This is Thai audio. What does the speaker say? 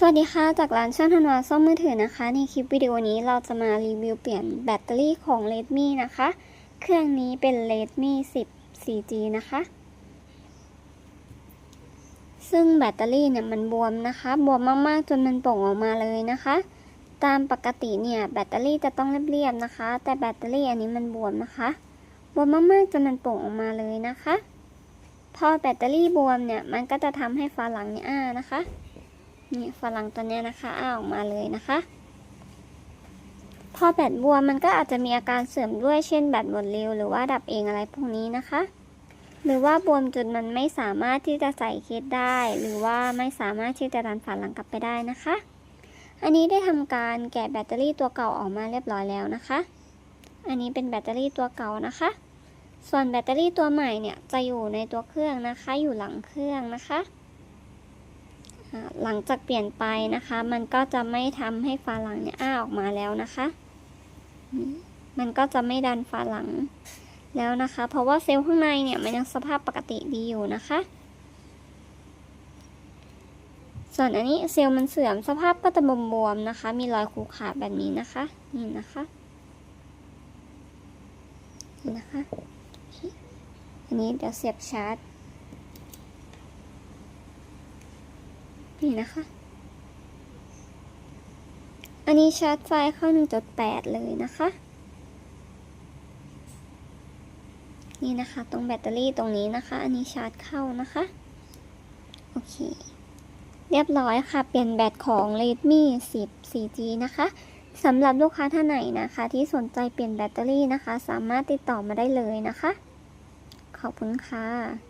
สวัสดีค่ะ จากร้านช่างธันวาซ่อมมือถือนะคะ ในคลิปวิดีโอนี้เราจะมารีวิวเปลี่ยนแบตเตอรี่ของ Redmi นะคะ เครื่องนี้เป็น Redmi 10 4G นะคะ ซึ่งแบตเตอรี่เนี่ยมันบวมนะคะ บวมมากๆ จนมันโป่งออกมาเลยนะคะ ตามปกติเนี่ยแบตเตอรี่จะต้องเรียบๆนะคะ แต่แบตเตอรี่อันนี้มันบวมนะคะ บวมมากๆ จนมันโป่งออกมาเลยนะคะ พอแบตเตอรี่บวมเนี่ยมันก็จะทำให้ฝาหลังเนี่ยอ้านะคะ นี่ฝรั่งตัวนี้นะคะอ้าออกมาเลยนะคะ พอแบตบวมมันก็อาจจะมีอาการเสื่อมด้วยเช่นแบตหมดเร็วหรือว่าดับเองอะไรพวกนี้นะคะ หรือว่าบวมจนมันไม่สามารถที่จะใส่เคสได้ หรือว่าไม่สามารถที่จะดันฝาหลังกลับไปได้นะคะ อันนี้ได้ทำการแกะแบตเตอรี่ตัวเก่าออกมาเรียบร้อยแล้วนะคะ อันนี้เป็นแบตเตอรี่ตัวเก่านะคะ ส่วนแบตเตอรี่ตัวใหม่เนี่ยจะอยู่ในตัวเครื่องนะคะ อยู่หลังเครื่องนะคะ หลังจากเปลี่ยนไปนะคะ มันก็จะไม่ทำให้ฝาหลังเนี่ยอ้าออกมาแล้วนะคะ มันก็จะไม่ดันฝาหลังแล้วนะคะ เพราะว่าเซลล์ข้างในเนี่ยมันยังสภาพปกติดีอยู่นะคะ ส่วนอันนี้เซลล์มันเสื่อมสภาพก็จะบวมๆนะคะ มีรอยขูดขาดแบบนี้นะคะ นี่นะคะนี่นะคะ อันนี้เดี๋ยวเสียบชาร์จ นี่นะคะ อันนี้ชาร์จไฟเข้า 1.8 เลยนะคะ นี่นะคะ ตรงแบตเตอรี่ตรงนี้นะคะ อันนี้ชาร์จเข้านะคะ โอเค เรียบร้อยค่ะ เปลี่ยนแบตของ Redmi 10 4G นะคะสำหรับลูกค้าท่านไหนนะคะ ที่สนใจเปลี่ยนแบตเตอรี่นะคะ สามารถติดต่อมาได้เลยนะคะ ขอบคุณค่ะ